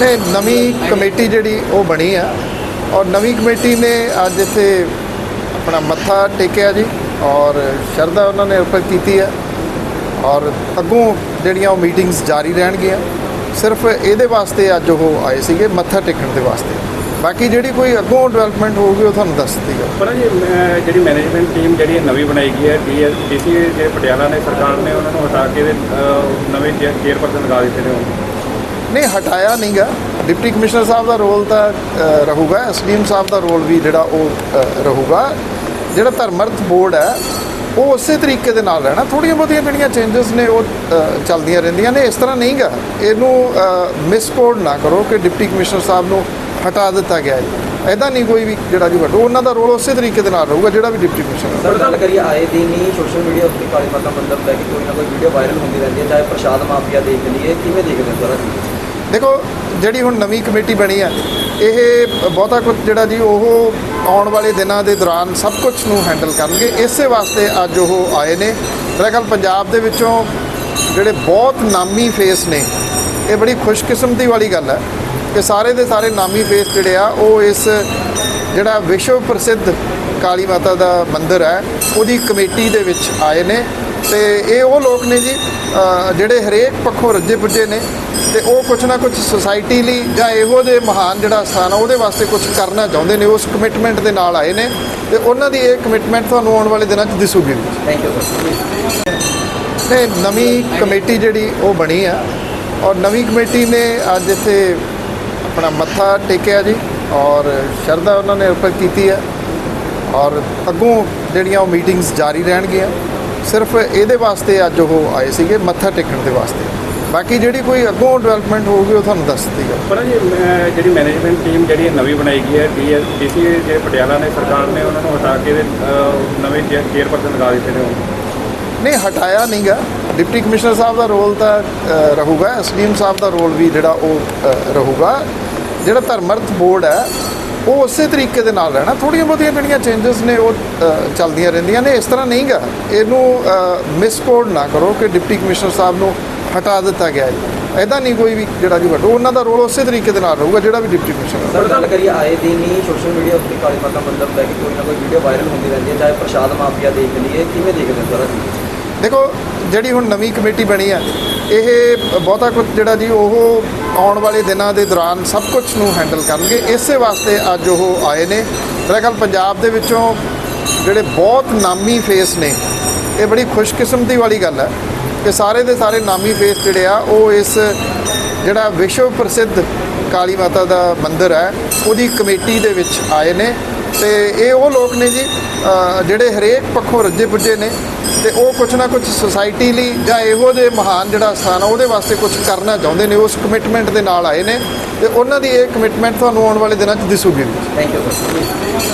ਨੇ ਨਵੀਂ ਕਮੇਟੀ ਜਿਹੜੀ ਉਹ ਬਣੀ ਆ ਔਰ ਨਵੀਂ ਕਮੇਟੀ ਨੇ ਅੱਜ ਇੱਥੇ ਆਪਣਾ ਮੱਥਾ ਟੇਕਿਆ ਜੀ ਔਰ ਸ਼ਰਧਾ ਉਹਨਾਂ ਨੇ ਅਰਪਿਤ ਕੀਤੀ ਹੈ ਔਰ ਅੱਗੋਂ ਜਿਹੜੀਆਂ ਉਹ ਮੀਟਿੰਗਸ ਜਾਰੀ ਰਹਿਣਗੀਆਂ ਸਿਰਫ ਇਹਦੇ ਵਾਸਤੇ ਅੱਜ ਉਹ ਆਏ ਸੀਗੇ ਮੱਥਾ ਟੇਕਣ ਦੇ ਵਾਸਤੇ। ਬਾਕੀ ਜਿਹੜੀ ਕੋਈ ਅੱਗੋਂ ਡਿਵੈਲਪਮੈਂਟ ਹੋਊਗੀ ਉਹ ਤੁਹਾਨੂੰ ਦੱਸ ਦਿੱਤੀ ਪਰ ਜੀ ਜਿਹੜੀ ਮੈਨੇਜਮੈਂਟ ਟੀਮ ਜਿਹੜੀ ਨਵੀਂ ਬਣਾਈ ਗਈ ਹੈ ਡੀਸੀ ਜਿਹੜੇ ਪਟਿਆਲਾ ਨੇ ਸਰਕਾਰ ਨੇ ਉਹਨਾਂ ਨੂੰ ਹਟਾ ਕੇ ਇਹਦੇ, ਨਵੇਂ ਚੇਅਰਪਰਸਨ ਲਗਾ ਦਿੱਤੇ ਨੇ ਹੁਣ ਨਹੀਂ ਹਟਾਇਆ ਨਹੀਂਗਾ। ਡਿਪਟੀ ਕਮਿਸ਼ਨਰ ਸਾਹਿਬ ਦਾ ਰੋਲ ਤਾਂ ਰਹੂਗਾ। ਐਸਡੀਐਮ ਸਾਹਿਬ ਦਾ ਰੋਲ ਵੀ ਜਿਹੜਾ ਉਹ ਰਹੂਗਾ। ਜਿਹੜਾ ਧਰਮਰਥ ਬੋਰਡ ਹੈ ਉਹ ਉਸੇ ਤਰੀਕੇ ਦੇ ਨਾਲ ਰਹਿਣਾ। ਥੋੜੀਆਂ ਬਹੁਤੀਆਂ ਜਿਹੜੀਆਂ ਚੇਂਜਸ ਨੇ ਉਹ ਚੱਲਦੀਆਂ ਰਹਿੰਦੀਆਂ ਨੇ। ਇਸ ਤਰ੍ਹਾਂ ਨਹੀਂਗਾ। ਇਹਨੂੰ ਮਿਸਕੋਡ ਨਾ ਕਰੋ ਕਿ ਡਿਪਟੀ ਕਮਿਸ਼ਨਰ ਸਾਹਿਬ ਨੂੰ ਹਟਾ ਦਿੱਤਾ ਗਿਆ ਹੈ। ਐਦਾਂ ਨਹੀਂ ਕੋਈ ਵੀ ਜਿਹੜਾ ਜੀ ਹਟੋ ਉਹਨਾਂ ਦਾ ਰੋਲ ਉਸੇ ਤਰੀਕੇ ਦੇ ਨਾਲ ਰਹੂਗਾ ਜਿਹੜਾ ਵੀ ਡਿਪਟੀ ਕਮਿਸ਼ਨਰ ਸਰ ਗੱਲ ਕਰੀਏ ਆਏ ਦਿਨ ਹੀ ਸੋਸ਼ਲ ਮੀਡੀਆ ਉੱਤੇ ਕਾਲੀ ਮਾਤਾ ਮੰਦਰ ਲੈ ਕੇ ਕੋਈ ਨਾ ਕੋਈ ਵੀਡੀਓ ਵਾਇਰਲ ਹੁੰਦੀ ਰਹਿੰਦੀ ਹੈ ਚਾਹੇ ਪ੍ਰਸ਼ਾਦ ਮਾਫੀਆ ਦੇਖ ਲਈਏ। ਕਿਵੇਂ ਦੇਖਦੇ ਹੋ ਸਾਰਾ? ਦੇਖੋ, ਜਿਹੜੀ ਹੁਣ ਨਵੀਂ ਕਮੇਟੀ ਬਣੀ ਆ, ਇਹ ਬਹੁਤਾ ਕੁਝ ਜਿਹੜਾ ਜੀ ਉਹ ਆਉਣ ਵਾਲੇ ਦਿਨਾਂ ਦੇ ਦੌਰਾਨ ਸਭ ਕੁਝ ਨੂੰ ਹੈਂਡਲ ਕਰਨਗੇ। ਇਸੇ ਵਾਸਤੇ ਅੱਜ ਉਹ ਆਏ ਨੇ। ਮੇਰਾ ਖਿਆਲ ਪੰਜਾਬ ਦੇ ਵਿੱਚੋਂ ਜਿਹੜੇ ਬਹੁਤ ਨਾਮੀ ਫੇਸ ਨੇ, ਇਹ ਬੜੀ ਖੁਸ਼ਕਿਸਮਤੀ ਵਾਲੀ ਗੱਲ ਹੈ ਕਿ ਸਾਰੇ ਦੇ ਸਾਰੇ ਨਾਮੀ ਫੇਸ ਜਿਹੜੇ ਆ, ਉਹ ਇਸ ਜਿਹੜਾ ਵਿਸ਼ਵ ਪ੍ਰਸਿੱਧ ਕਾਲੀ ਮਾਤਾ ਦਾ ਮੰਦਿਰ ਹੈ ਉਹਦੀ ਕਮੇਟੀ ਦੇ ਵਿੱਚ ਆਏ ਨੇ। ਤੇ ਇਹ ਉਹ ਲੋਕ ਨੇ ਜੀ ਜਿਹੜੇ ਹਰੇਕ ਪੱਖੋਂ ਰੱਜੇ ਪੁੱਜੇ ਨੇ ਤੇ ਉਹ ਕੁਛ ਨਾ ਕੁਛ ਸੁਸਾਇਟੀ ਲਈ ਜਾਂ ਇਹੋ ਜਿਹੇ ਮਹਾਨ ਜਿਹੜਾ ਸਥਾਨ ਆ ਉਹਦੇ ਵਾਸਤੇ ਕੁਝ ਕਰਨਾ ਚਾਹੁੰਦੇ ਨੇ ਉਸ ਕਮਿਟਮੈਂਟ ਦੇ ਨਾਲ ਆਏ ਨੇ ਤੇ ਉਹਨਾਂ ਦੀ ਇਹ ਕਮਿਟਮੈਂਟ ਤੁਹਾਨੂੰ ਆਉਣ ਵਾਲੇ ਦਿਨਾਂ 'ਚ ਦਿਸੂਗੀ ਥੈਂਕ ਯੂ ਸਰ ਨੇ ਨਵੀਂ ਕਮੇਟੀ ਜਿਹੜੀ ਉਹ ਬਣੀ ਆ ਔਰ ਨਵੀਂ ਕਮੇਟੀ ਨੇ ਅੱਜ ਇੱਥੇ ਆਪਣਾ ਮੱਥਾ ਟੇਕਿਆ ਜੀ ਔਰ ਸ਼ਰਧਾ ਉਹਨਾਂ ਨੇ ਅਰਪਿਤ ਕੀਤੀ ਹੈ ਔਰ ਅੱਗੋਂ ਜਿਹੜੀਆਂ ਉਹ ਮੀਟਿੰਗਸ ਜਾਰੀ ਰਹਿਣਗੀਆਂ। ਸਿਰਫ ਇਹਦੇ ਵਾਸਤੇ ਅੱਜ ਉਹ ਆਏ ਸੀਗੇ ਮੱਥਾ ਟੇਕਣ ਦੇ ਵਾਸਤੇ। ਬਾਕੀ ਜਿਹੜੀ ਕੋਈ ਅੱਗੋਂ ਡਿਵੈਲਪਮੈਂਟ ਹੋਊਗੀ ਉਹ ਤੁਹਾਨੂੰ ਦੱਸ ਦਿੱਤੀ ਪਰ ਜੀ ਮੈਂ ਜਿਹੜੀ ਮੈਨੇਜਮੈਂਟ ਟੀਮ ਜਿਹੜੀ ਨਵੀਂ ਬਣਾਈ ਗਈ ਹੈ ਡੀਸੀ ਜੇ ਪਟਿਆਲਾ ਨੇ ਸਰਕਾਰ ਨੇ ਉਹਨਾਂ ਨੂੰ ਹਟਾ ਕੇ ਨਵੇਂ ਚੇਅਰਪਰਸਨ ਲਗਾ ਦਿੱਤੇ ਨੇ ਨਹੀਂ ਹਟਾਇਆ ਨਹੀਂਗਾ। ਡਿਪਟੀ ਕਮਿਸ਼ਨਰ ਸਾਹਿਬ ਦਾ ਰੋਲ ਤਾਂ ਰਹੂਗਾ। ਐਸਡੀਐਮ ਸਾਹਿਬ ਦਾ ਰੋਲ ਵੀ ਜਿਹੜਾ ਉਹ ਰਹੂਗਾ। ਜਿਹੜਾ ਧਰਮਰਥ ਬੋਰਡ ਹੈ ਉਹ ਉਸੇ ਤਰੀਕੇ ਦੇ ਨਾਲ ਰਹਿਣਾ। ਥੋੜੀਆਂ ਬਹੁਤੀਆਂ ਜਿਹੜੀਆਂ ਚੇਂਜਸ ਨੇ ਉਹ ਚੱਲਦੀਆਂ ਰਹਿੰਦੀਆਂ ਨੇ। ਇਸ ਤਰ੍ਹਾਂ ਨਹੀਂਗਾ ਇਹਨੂੰ ਮਿਸਕੋਡ ਨਾ ਕਰੋ ਕਿ ਡਿਪਟੀ ਕਮਿਸ਼ਨਰ ਸਾਹਿਬ ਨੂੰ ਹਟਾ ਦਿੱਤਾ ਗਿਆ ਹੈ ਐਦਾਂ ਨਹੀਂ ਕੋਈ ਵੀ ਜਿਹੜਾ ਜੀ ਹਟੋ ਉਹਨਾਂ ਦਾ ਰੋਲ ਉਸੇ ਤਰੀਕੇ ਦੇ ਨਾਲ ਰਹੂਗਾ ਜਿਹੜਾ ਵੀ ਡਿਪਟੀ ਕਮਿਸ਼ਨਰ ਸਰ ਗੱਲ ਕਰੀਏ ਆਏ ਦਿਨ ਹੀ ਸੋਸ਼ਲ ਮੀਡੀਆ ਉੱਤੇ ਕਾਲੀ ਮਾਤਾ ਮੰਦਰ ਲੈ ਕੇ ਕੋਈ ਨਾ ਕੋਈ ਵੀਡੀਓ ਵਾਇਰਲ ਹੁੰਦੀ ਰਹਿੰਦੀ ਹੈ ਚਾਹੇ ਪ੍ਰਸ਼ਾਦ ਮਾਫੀਆ ਦੇਖ ਲਈਏ। ਕਿਵੇਂ ਦੇਖਦੇ ਸਾਰਾ? ਦੇਖੋ ਜਿਹੜੀ ਹੁਣ ਨਵੀਂ ਕਮੇਟੀ ਬਣੀ ਆ, ਇਹ ਬਹੁਤਾ ਕੁਝ ਜਿਹੜਾ ਜੀ ਉਹ ਆਉਣ ਵਾਲੇ ਦਿਨਾਂ ਦੇ ਦੌਰਾਨ ਸਭ ਕੁਝ ਨੂੰ ਹੈਂਡਲ ਕਰਨਗੇ। ਇਸੇ ਵਾਸਤੇ ਅੱਜ ਉਹ ਆਏ ਨੇ। ਮੇਰਾ ਖਿਆਲ ਪੰਜਾਬ ਦੇ ਵਿੱਚੋਂ ਜਿਹੜੇ ਬਹੁਤ ਨਾਮੀ ਫੇਸ ਨੇ, ਇਹ ਬੜੀ ਖੁਸ਼ਕਿਸਮਤੀ ਵਾਲੀ ਗੱਲ ਹੈ ਕਿ ਸਾਰੇ ਦੇ ਸਾਰੇ ਨਾਮੀ ਫੇਸ ਜਿਹੜੇ ਆ, ਉਹ ਇਸ ਜਿਹੜਾ ਵਿਸ਼ਵ ਪ੍ਰਸਿੱਧ ਕਾਲੀ ਮਾਤਾ ਦਾ ਮੰਦਿਰ ਹੈ ਉਹਦੀ ਕਮੇਟੀ ਦੇ ਵਿੱਚ ਆਏ ਨੇ। ਤੇ ਇਹ ਉਹ ਲੋਕ ਨੇ ਜੀ ਜਿਹੜੇ ਹਰੇਕ ਪੱਖੋਂ ਰੱਜੇ ਪੁੱਜੇ ਨੇ ਤੇ ਉਹ ਕੁਛ ਨਾ ਕੁਛ ਸੁਸਾਇਟੀ ਲਈ ਜਾਂ ਇਹੋ ਜਿਹੇ ਮਹਾਨ ਜਿਹੜਾ ਸਥਾਨ ਆ, ਉਹਦੇ ਵਾਸਤੇ ਕੁਝ ਕਰਨਾ ਚਾਹੁੰਦੇ ਨੇ, ਉਸ ਕਮਿਟਮੈਂਟ ਦੇ ਨਾਲ ਆਏ ਨੇ ਤੇ ਉਹਨਾਂ ਦੀ ਇਹ ਕਮਿਟਮੈਂਟ ਤੁਹਾਨੂੰ ਆਉਣ ਵਾਲੇ ਦਿਨਾਂ 'ਚ ਦਿਸੂਗੀ। Thank you sir